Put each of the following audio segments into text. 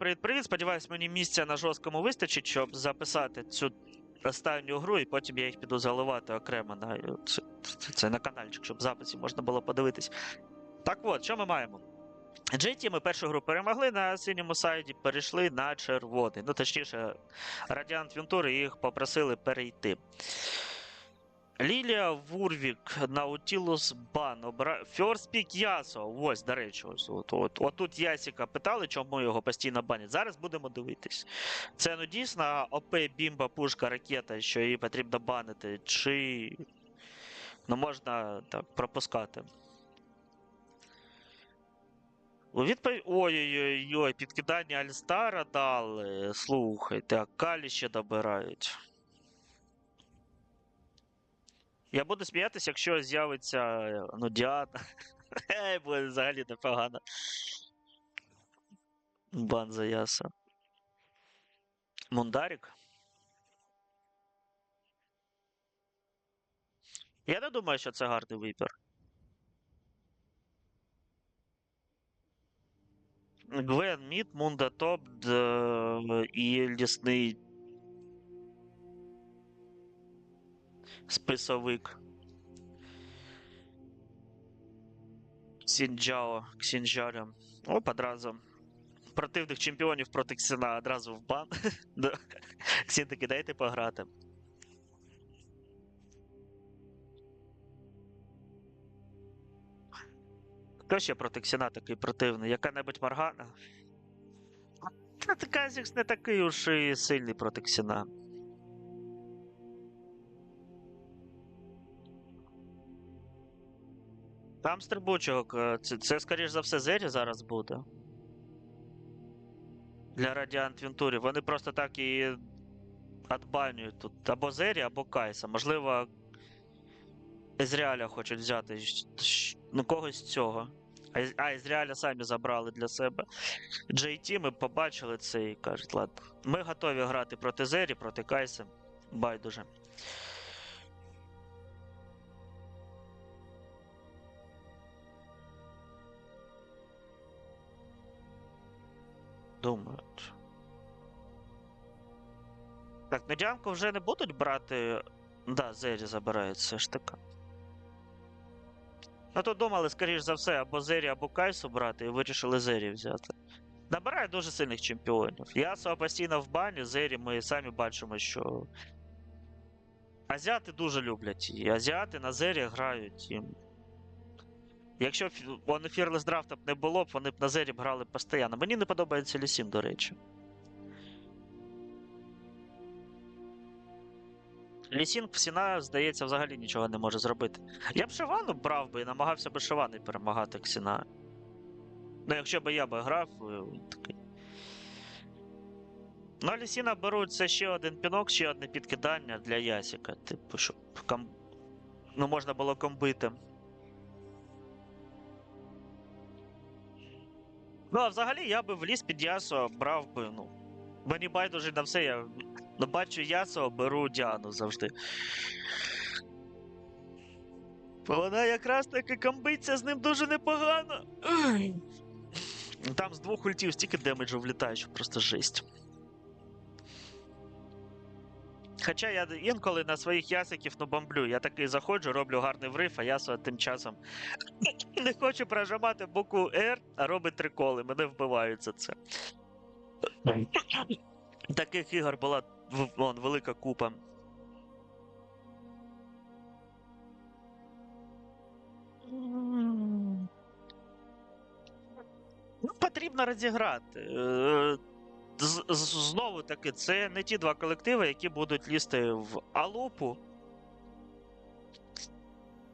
привіт-привіт. Сподіваюсь, мені місця на жорсткому вистачить, щоб записати цю останню гру, і потім я їх піду заливати окремо на це, це на каналчик, щоб записі можна було подивитись. Так от, що ми маємо? GT ми першу гру перемогли на синьому сайді, перейшли на червоний. Ну, точніше, Радіант Вентури їх попросили перейти. Лілія Вурвік, Наутілус Бан, обра... Pick Ясо. Ось, до речі, ось от, от, от Ясіка питали, чому його постійно банять. Зараз будемо дивитись. Це ну дійсно ОП, бімба, пушка, ракета, що її потрібно банити, чи ну можна так пропускати. У. Ой-ой-ой, підкидання Альстара дали. Слухайте, а Калі ще добирають. Я буду сміятися, якщо з'явиться ну, Діана. Буде взагалі непогано. Бан за яса. Мундарік. Я не думаю, що це гарний вибір. Гвен Мід, Мунда Топ і лісний списовик. Ксінджао, Ксінджаря. Оп, одразу. Противних чемпіонів проти Ксіна одразу в бан. Ксін таки дайте пограти. Хто ще проти Ксіна такий противний? Яка-небудь Маргана? Казікс не такий уж і сильний проти Ксіна. Там стрибучок, е, це, це скоріш за все, Зері зараз буде. Для Радіант Вентурі. Вони просто так і отбанюють тут або Зері, або Кайса. Можливо, Езріаля хочуть взяти. Ну, когось з цього. А, а самі забрали для себе. JT ми побачили це і кажуть, ладно. Ми готові грати проти Зері, проти Кайса. Байдуже. Думають. Так, медіанку вже не будуть брати. Да, Зері забирають все ж таки. Ну то думали, скоріш за все, або Зері, або Кайсу брати, і вирішили Зері взяти. Набирає дуже сильних чемпіонів. Ясо постійно в бані, Зері ми самі бачимо, що. Азіати дуже люблять її. Азіати на Зері грають. І... Якщо б вони Fearless Draft б не було б, вони б на Зері б грали постійно. Мені не подобається Лісін, до речі. Лісінг Ксіна, здається, взагалі нічого не може зробити. Я б Шивану брав би і намагався би Шивани перемагати Ксіна. Ну, якщо б я би грав, е, такий. Ну, Лісіна беруть це ще один пінок, ще одне підкидання для Ясіка. Типу, щоб ком... ну, можна було комбити. Ну, а взагалі я би в ліс під Ясо брав би, ну. Мені байдуже на все, я ну, бачу Ясо, беру Діану завжди. Вона якраз таки комбиться з ним дуже непогано. Там з двох ультів стільки демеджу влітає, що просто жесть. Хоча я інколи на своїх ясиків ну бомблю. Я такий заходжу, роблю гарний врив, а ясо тим часом не хочу прожимати букву R, а робить три коли. Мене вбивають за це. Таких ігор була вон, велика купа. Ну, потрібно розіграти. Знову таки, це не ті два колективи, які будуть лізти в Алупу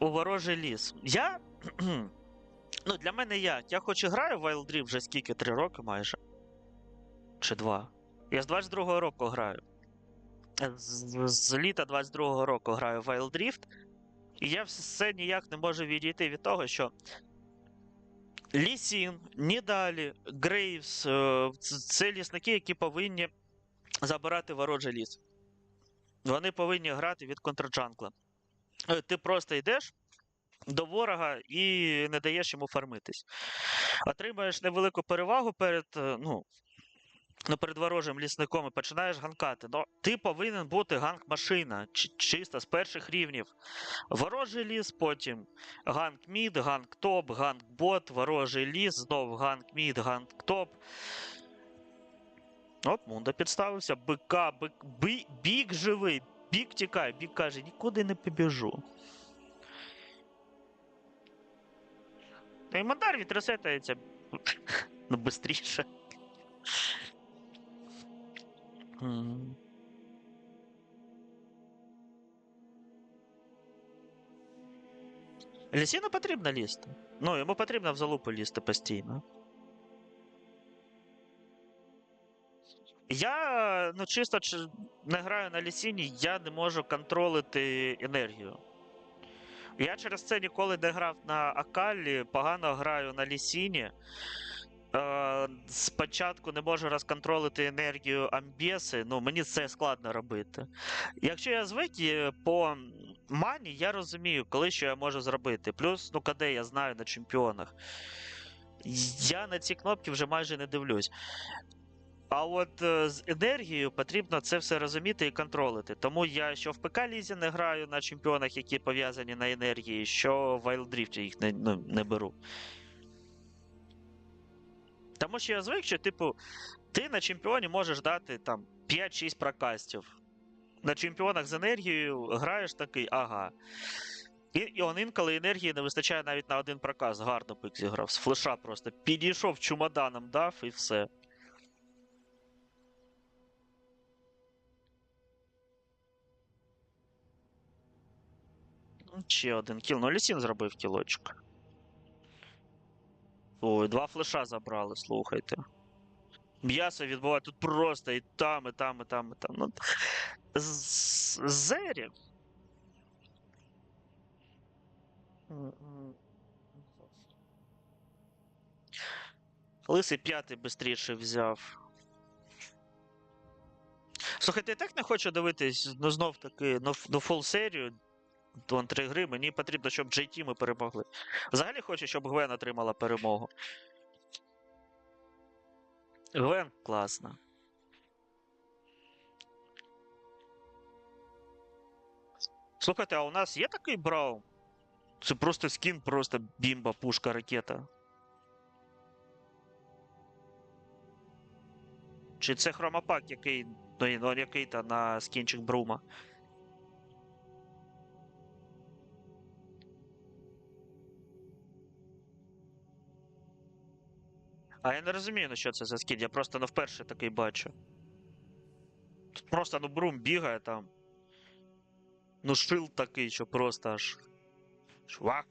у ворожий ліс. Я. Ну, для мене як? Я хоч і граю в Wild Rift вже скільки? Три роки майже. Чи два. Я з 22-го року граю. З, з літа 22-го року граю в Wild Rift. І я все ніяк не можу відійти від того, що Лісін, Нідалі, Грейвс е, це лісники, які повинні забирати ворожий ліс. Вони повинні грати від контрджангла. Е, Ти просто йдеш до ворога і не даєш йому фармитись. Отримаєш невелику перевагу перед, е, ну, ну, перед ворожим лісником і починаєш ганкати. Ну, ти повинен бути ганк-машина, чи- чисто з перших рівнів. Ворожий ліс, потім ганк мід, ганк топ, ганк бот, ворожий ліс, знов ганк мід, ганк топ. Оп, Мунда підставився, бика, бик, би, бік живий, бік тікає, бік каже, нікуди не побіжу. Та й Мадар відресетається ну, бистріше. М. Лісіну потрібно лізти. Ну, йому потрібно в залупу лізти постійно. Я ну чисто не граю на лісіні, я не можу контролити енергію. Я через це ніколи не грав на Акалі, погано граю на лісіні. Е, спочатку не можу розконтролити енергію амбіси, ну мені це складно робити. Якщо я звик по мані, я розумію, коли що я можу зробити. Плюс, ну КД я знаю на чемпіонах. Я на ці кнопки вже майже не дивлюсь. А от е, з енергією потрібно це все розуміти і контролити. Тому я що в ПК Лізі не граю на чемпіонах, які пов'язані на енергії, що в Rift їх не, ну, не беру. Тому що я звик, що, типу, ти на чемпіоні можеш дати там 5-6 прокастів. На чемпіонах з енергією граєш такий, ага. І, і он інколи енергії не вистачає навіть на один проказ. Гарно пик зіграв. З флеша просто підійшов чумоданом дав і все. Ще один кіл. Ну, Лісін зробив кілочок. Ой, два флеша забрали, слухайте. М'ясо відбуває тут просто і там, і там, і там, і там. Ну, Зері. Лисий п'ятий бистріше взяв. Слухайте, я так не хочу дивитись, ну знов таки, ну, ф- ну фул серію. Вон три гри, мені потрібно, щоб JT ми перемогли. Взагалі хочу, щоб Гвен отримала перемогу. Гвен класна. Слухайте, а у нас є такий Браум? Це просто скін, просто бімба, пушка, ракета. Чи це хромопак, який, ну, ну, який то на скінчик Брума? А я не розумію, на що це за скін, я просто ну, вперше такий бачу. Тут просто ну Брум бігає там. Ну, шил такий, що просто аж. Чувак.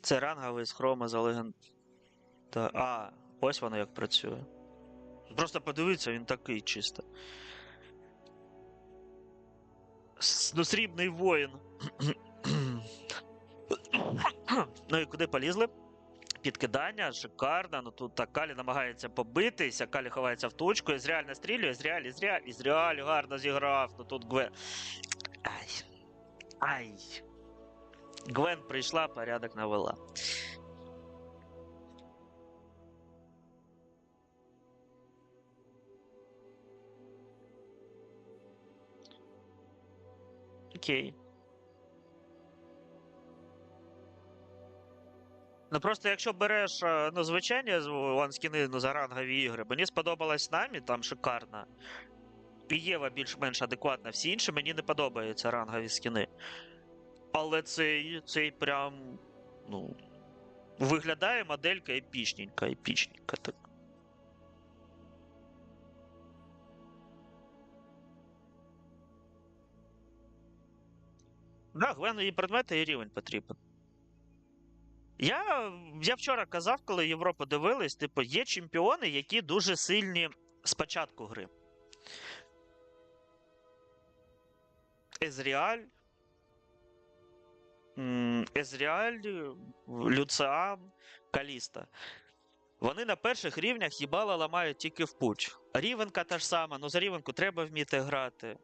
Це ранговий з хрома за легенд. Та... А, ось воно як працює. Просто подивіться, він такий чисто. Ну, срібний воїн. ну і куди полізли? Підкидання, шикарно. Ну тут так Калі намагається побитися, Калі ховається в точку, Ізріаль настрілює, Ізріаль, Ізріаль, Ізріаль гарно зіграв. Ну тут Гвен. Ай. Ай. Гвен прийшла, порядок навела. Окей. Ну просто якщо береш е, ну, звичайні з- вон скіни ну, за рангові ігри, мені сподобалась намі, там шикарна. І Єва більш-менш адекватна. Всі інші мені не подобаються рангові скіни. Але цей, цей прям. Ну. Виглядає моделька епічненька, епічненька так. Да, Гвену і предмети, і рівень потрібен. Я, я вчора казав, коли Європу дивились, типу, є чемпіони, які дуже сильні з початку гри. Езріаль. Езріаль, Люциан, Каліста. Вони на перших рівнях їбала ламають тільки в путь. Рівенка та ж сама, ну за рівенку треба вміти грати.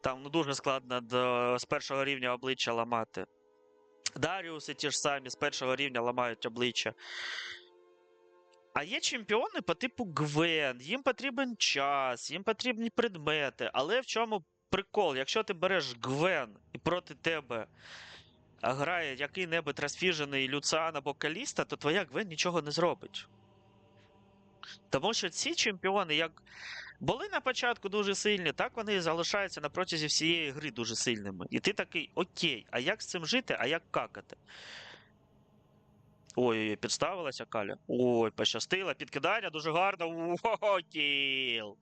Там ну, дуже складно до, з першого рівня обличчя ламати. Даріуси ті ж самі з першого рівня ламають обличчя. А є чемпіони по типу Гвен, їм потрібен час, їм потрібні предмети. Але в чому прикол? Якщо ти береш Гвен і проти тебе грає який-небудь розфіжений Люциан або Каліста, то твоя Гвен нічого не зробить. Тому що ці чемпіони, як були на початку дуже сильні, так вони і залишаються на протязі всієї гри дуже сильними. І ти такий, окей, а як з цим жити, а як какати? Ой, підставилася Каля. Ой, пощастило. Підкидання дуже гарно. О, кіл.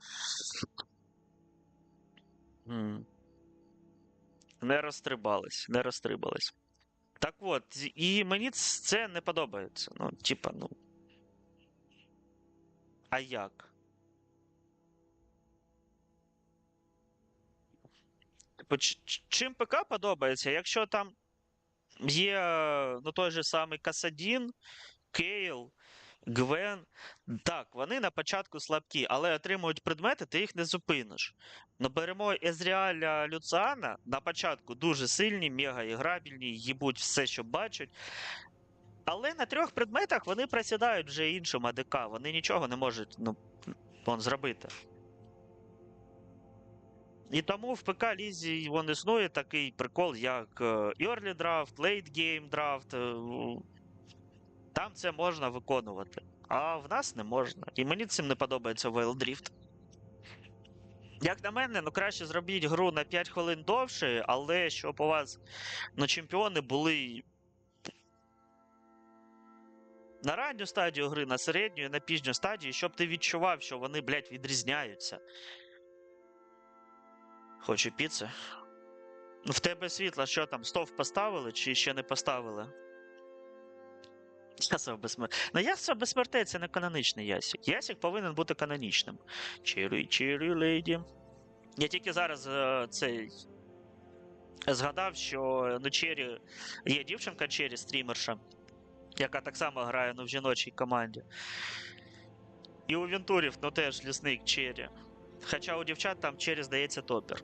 Не розстрибались, не розстрибались. Так от, і мені це не подобається. Ну, типа, ну. А як? Чим ПК подобається, якщо там є ну, той же самий Касадін, Кейл, Гвен. Так, вони на початку слабкі, але отримують предмети, ти їх не зупиниш. Ну, беремо Езріаля Люциана на початку дуже сильні, мега іграбільні, їбуть все, що бачать. Але на трьох предметах вони просідають вже іншим АДК, вони нічого не можуть ну, зробити. І тому в ПК Лізі вон існує такий прикол, як е, Early Draft, Late Game Draft. е, Там це можна виконувати. А в нас не можна. І мені цим не подобається Wild Drift. Як на мене, ну краще зробіть гру на 5 хвилин довше, але щоб у вас ну, чемпіони були на ранню стадію гри, на середню і на пізню стадію, щоб ти відчував, що вони, блядь, відрізняються. Хочу піци. В тебе світло, що там, стов поставили чи ще не поставили? Ясо безсмер... Ну, ясо безсмертей це не канонічний ясік. Ясік повинен бути канонічним. Чирі, чирі, леді. Я тільки зараз е, цей. Згадав, що ну, Чері є дівчинка Чері, стрімерша, яка так само грає ну, в жіночій команді. І у Вентурів, ну теж лісник Чері. Хоча у дівчат там через дається топер.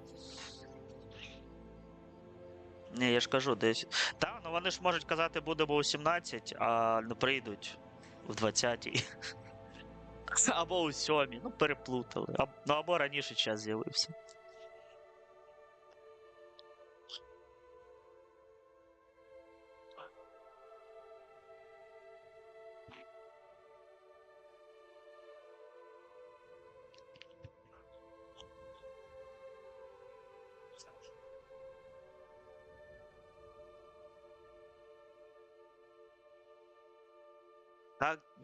Ні, я ж кажу, десь. Та, ну вони ж можуть казати, будемо у 17, а не прийдуть в 20-й. Або у 7 ну переплутали. Ну або раніше час з'явився.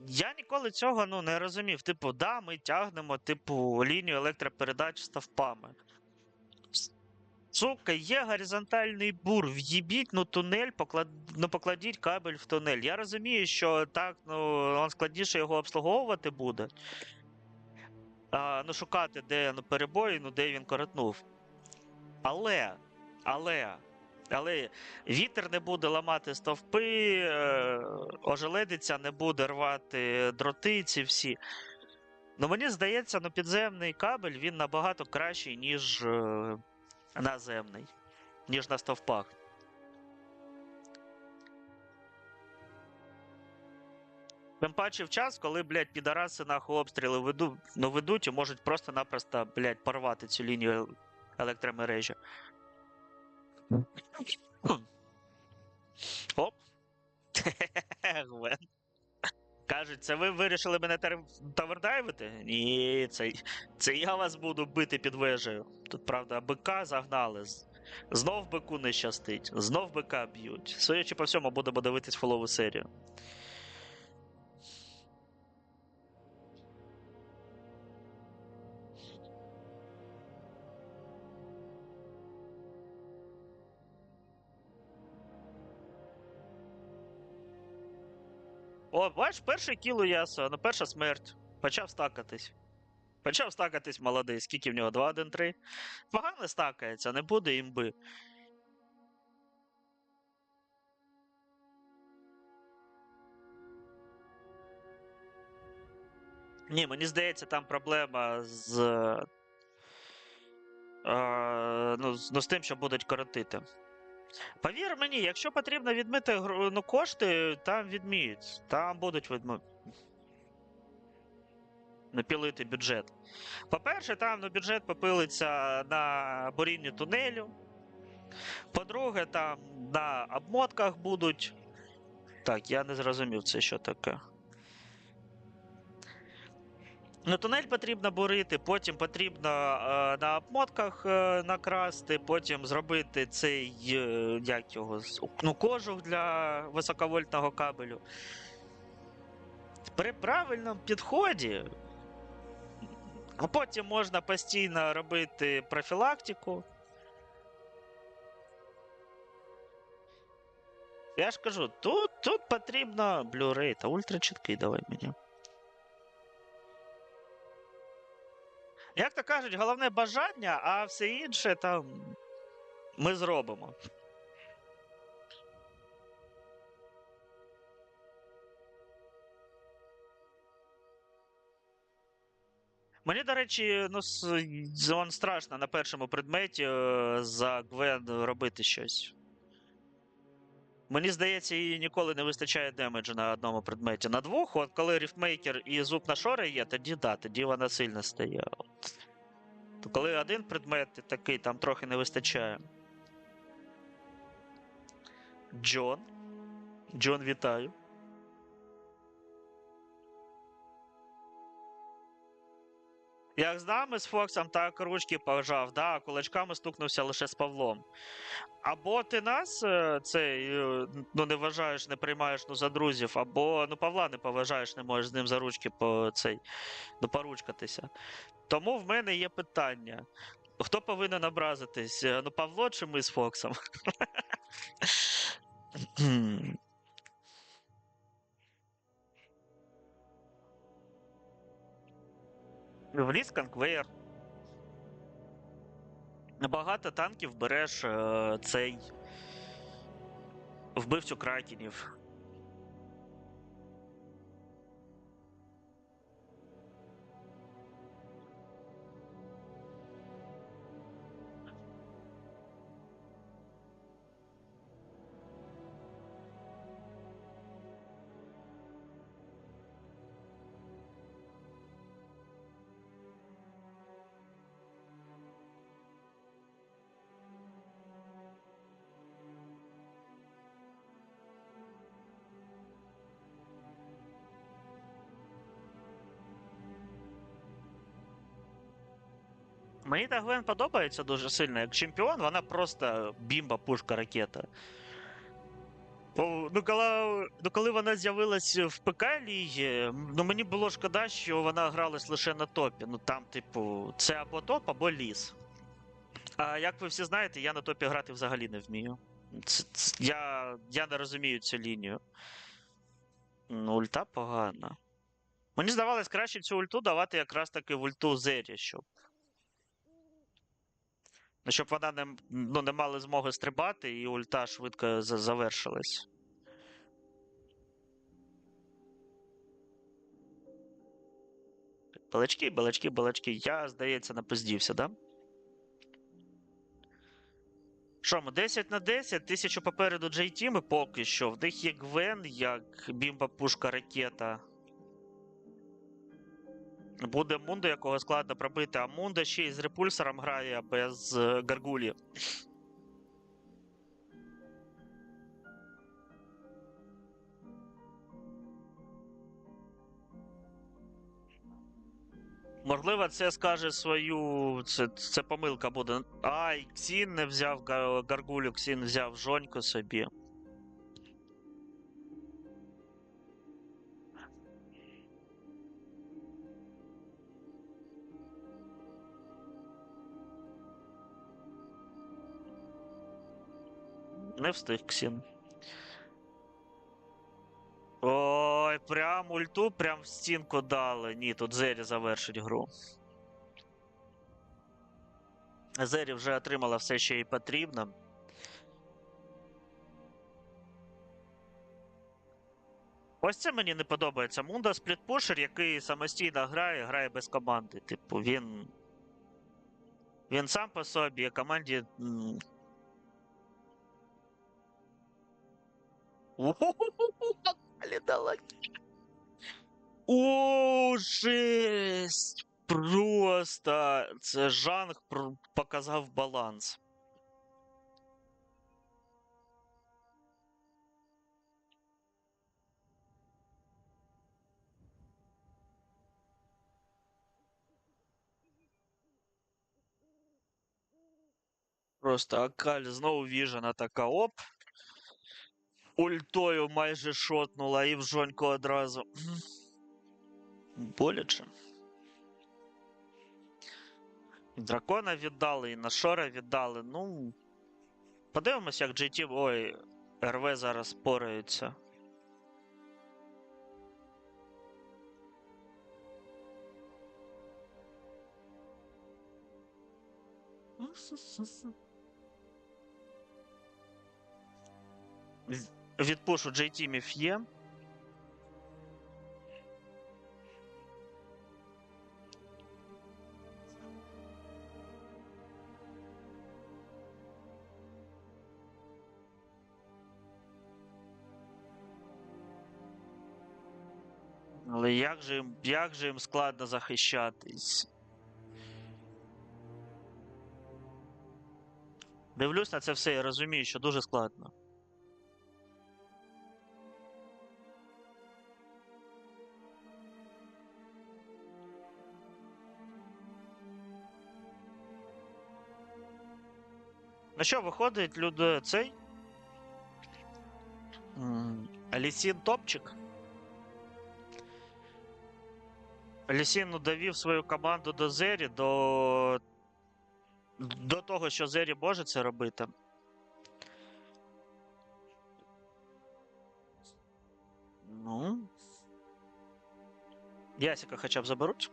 Я ніколи цього ну, не розумів. Типу, да, ми тягнемо, типу, лінію електропередач стовпами. С- Сука, є горизонтальний бур, в'їбіть, ну тунель, поклад... ну, покладіть кабель в тунель. Я розумію, що так, ну, складніше його обслуговувати буде. А, ну, шукати, де ну, перебої, ну, де він коротнув. Але, але, але вітер не буде ламати стовпи, е, ожеледиця не буде рвати дроти ці всі. Ну, мені здається, ну, підземний кабель він набагато кращий, ніж е, наземний, ніж на стовпах. Тим паче в час, коли, блядь, підараси нахуй обстріли веду, ну, ведуть і можуть просто-напросто, блядь, порвати цю лінію електромережі. Оп. Гвен. Кажуть, це ви вирішили мене тавердайвити? Ні, це, це я вас буду бити під вежею. Тут, правда, бика загнали. Знов бику не щастить, знов бика б'ють. Судячи по всьому, будемо дивитись фолову серію. О, бач, перший кіл у Ясо, ну перша смерть. Почав стакатись. Почав стакатись молодий. Скільки в нього? 2-1-3. Погано стакається, не буде імби. Ні, мені здається, там проблема з. Е, ну, з, ну, з тим, що будуть коротити. Повір мені, якщо потрібно відмити ну, кошти, там відміють. Там будуть відмити. напілити бюджет. По-перше, там ну, бюджет попилиться на бурінні тунелю. По-друге, там на обмотках будуть. Так, я не зрозумів це що таке. Ну, тунель потрібно бурити, потім потрібно е, на обмотках е, накрасти, потім зробити цей е, як його, ну, кожух для високовольтного кабелю. При правильному підході, а потім можна постійно робити профілактику. Я ж кажу, тут, тут потрібно Blu-ray та ультрачіткий давай мені. Як то кажуть, головне бажання, а все інше там ми зробимо. Мені, до речі, ну, страшно на першому предметі е, за Гвен робити щось. Мені здається, їй ніколи не вистачає демеджу на одному предметі. На двох, от коли ріфмейкер і зуб на шори є, тоді да, тоді вона сильно стає. То коли один предмет такий, там трохи не вистачає. Джон. Джон, вітаю. Як з нами з Фоксом, так ручки пожав, да, а кулачками стукнувся лише з Павлом. Або ти нас е, цей, е, ну, не вважаєш, не приймаєш ну, за друзів, або ну, Павла не поважаєш, не можеш з ним за ручки по, цей, ну, поручкатися. Тому в мене є питання. Хто повинен образитись? Е, Ну, Павло чи ми з Фоксом? Вліз конвейер. Багато танків береш е, цей вбивцю кракенів. Мені та Гвен подобається дуже сильно. Як чемпіон, вона просто бімба, пушка, ракета. Ну, коли, ну, коли вона з'явилась в ПК лігі, ну мені було шкода, що вона гралась лише на топі. Ну там, типу, це або топ, або ліс. А як ви всі знаєте, я на топі грати взагалі не вмію. Це, це- я, я не розумію цю лінію. Ну, ульта погана. Мені здавалось, краще цю ульту давати якраз таки в ульту Зері, щоб. Ну, щоб вона не, ну, не мала змоги стрибати, і ульта швидко завершилась. Балачки, балачки, балачки. Я, здається, напиздівся, да? Що ми 10 на 10, тисячу попереду JT ми поки що. В них є Гвен, як бімба пушка ракета. Буде Мунда, якого складно пробити, а Мунда ще й з репульсором грає без е, гаргулі. Можливо, це скаже свою. Це, це помилка буде. Ай, Ксін не взяв гаргулю, Ксін взяв жоньку собі. Не встиг Ксін. Ой, прям ульту, прям в стінку дали. Ні, тут Зері завершить гру. Зері вже отримала все, що їй потрібно. Ось це мені не подобається. Мунда сплітпушер, який самостійно грає, грає без команди. Типу, він. Він сам по собі, команді. Дала. О, жесть! Просто це жанр показав баланс. Просто Акаль знову віжена така оп. Ультою майже шотнула і в жоньку одразу. Боляче. Дракона віддали, і Нашора віддали. Ну. Подивимось, як GT. Ой, РВ зараз пораються. Від пушу J-тімів є. Але як же їм, як же їм складно захищатись? Дивлюсь на це все і розумію, що дуже складно. Ну що, виходить, люди цей? М, Алісін топчик. Алісін ну, довів свою команду до Зері, до. До того, що Зері може це робити. Ну. Ясіка хоча б заберуть.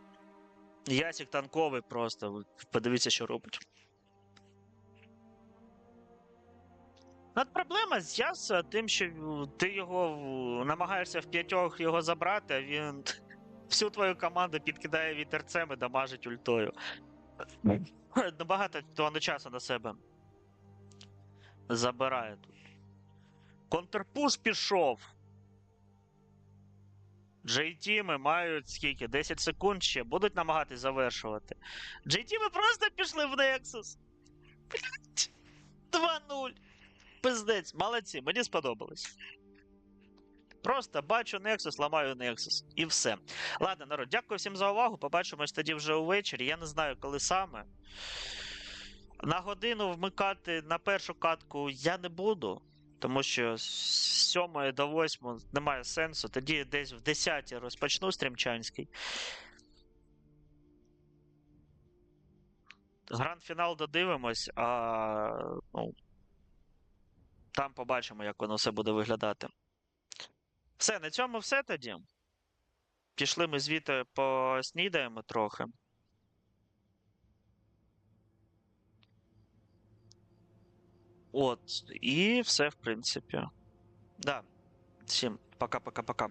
Ясік танковий просто. Подивіться, що робить. От проблема з Ясо тим, що ти його намагаєшся в п'ятьох його забрати, а він всю твою команду підкидає вітерцем і дамажить ультою. Набагато того часу на себе забирає тут. Контрпуш пішов. JT-ми мають скільки? 10 секунд ще. Будуть намагатись завершувати. JT-ми просто пішли в Nexus. 2-0. Пиздець, молодці, мені сподобалось. Просто бачу Nexus, ламаю Nexus. І все. Ладно, народ, дякую всім за увагу. Побачимось тоді вже увечері. Я не знаю, коли саме. На годину вмикати на першу катку я не буду, тому що з 7 до 8 немає сенсу. Тоді десь в 10 розпочну стрімчанський. Гранд-фінал додивимось, а ну, там побачимо, як воно все буде виглядати. Все, на цьому все тоді. Пішли ми звідти поснідаємо трохи. От, і все, в принципі. Да. Всім пока-пока-пока.